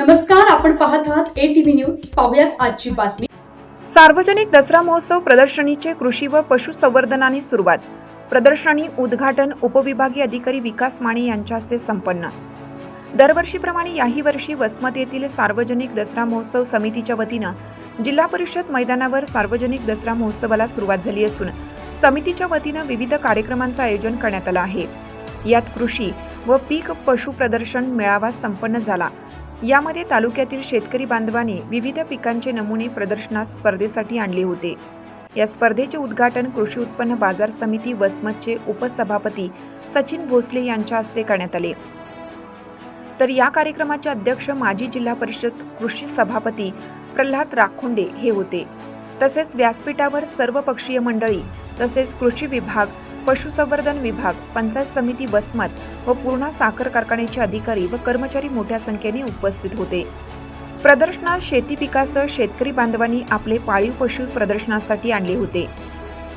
नमस्कार आपण पाहत आहात ए टीव्ही न्यूज पाहुयात आजची बातमी. सार्वजनिक दसरा महोत्सव प्रदर्शनीचे कृषी व पशुसंवर्धनाने सुरुवात. प्रदर्शनी उद्घाटन उपविभागीय अधिकारी विकास माने यांच्या हस्ते संपन्न. दरवर्षीप्रमाणे याही वर्षी वसमत येथील सार्वजनिक दसरा महोत्सव समितीच्या वतीनं जिल्हा परिषद मैदानावर सार्वजनिक दसरा महोत्सवाला सुरुवात झाली असून समितीच्या वतीनं विविध कार्यक्रमांचं आयोजन करण्यात आलं आहे. यात कृषी व पीक पशु प्रदर्शन मेळावा संपन्न झाला. यामध्ये तालुक्यातील शेतकरी बांधवांनी विविध पिकांचे नमुने प्रदर्शनात स्पर्धेसाठी आणले होते. या स्पर्धेचे उद्घाटन कृषी उत्पन्न बाजार समिती वसमतचे उपसभापती सचिन भोसले यांच्या हस्ते करण्यात आले. तर या कार्यक्रमाचे अध्यक्ष माजी जिल्हा परिषद कृषी सभापती प्रल्हाद राखोंडे हे होते. तसेच व्यासपीठावर सर्व पक्षीय मंडळी तसेच कृषी विभाग पशुसंवर्धन विभाग पंचायत समिती वसमत व पूर्णा साखर कारखान्याचे अधिकारी व कर्मचारी मोठ्या संख्येने उपस्थित होते. प्रदर्शनात शेती पिकासह शेतकरी बांधवांनी आपले पाळीव पशु प्रदर्शनासाठी आणले होते.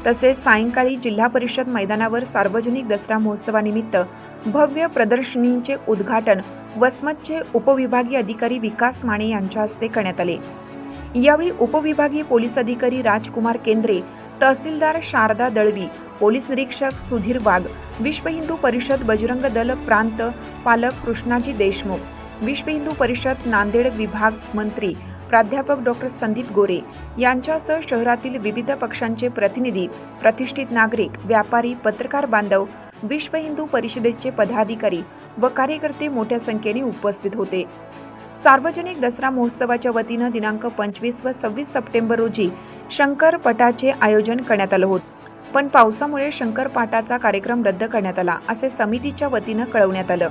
तसेच सायंकाळी जिल्हा परिषद मैदानावर सार्वजनिक दसरा महोत्सवानिमित्त भव्य प्रदर्शनीचे उद्घाटन वसमतचे उपविभागीय अधिकारी विकास माने यांच्या हस्ते करण्यात आले. यावेळी उपविभागीय पोलीस अधिकारी राजकुमार केंद्रे तहसीलदार शारदा दळवी पोलीस निरीक्षक सुधीर वाघ विश्व हिंदू परिषद बजरंग दल प्रांत पालक कृष्णाजी देशमुख विश्व हिंदू परिषद नांदेड विभाग मंत्री प्राध्यापक डॉक्टर संदीप गोरे यांच्यासह शहरातील विविध पक्षांचे प्रतिनिधी प्रतिष्ठित नागरिक व्यापारी पत्रकार बांधव विश्व हिंदू परिषदेचे पदाधिकारी व कार्यकर्ते मोठ्या संख्येने उपस्थित होते. सार्वजनिक दसरा महोत्सवाच्या वतीनं दिनांक पंचवीस व सव्वीस सप्टेंबर रोजी शंकरपटाचे आयोजन करण्यात आलं होतं. पण पावसामुळे शंकरपाटाचा कार्यक्रम रद्द करण्यात आला असे समितीच्या वतीनं कळवण्यात आलं.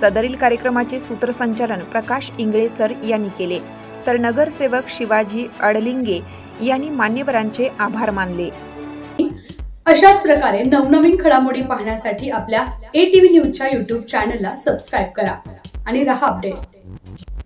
सदरील कार्यक्रमाचे सूत्रसंचालन प्रकाश इंगळे सर यांनी केले. तर नगरसेवक शिवाजी अडलिंगे यांनी मान्यवरांचे आभार मानले. अशाच प्रकारे नवनवीन घडामोडी पाहण्यासाठी आपल्या ए टीव्ही न्यूजच्या युट्यूब चॅनलला सबस्क्राईब करा आणि रहा अपडेट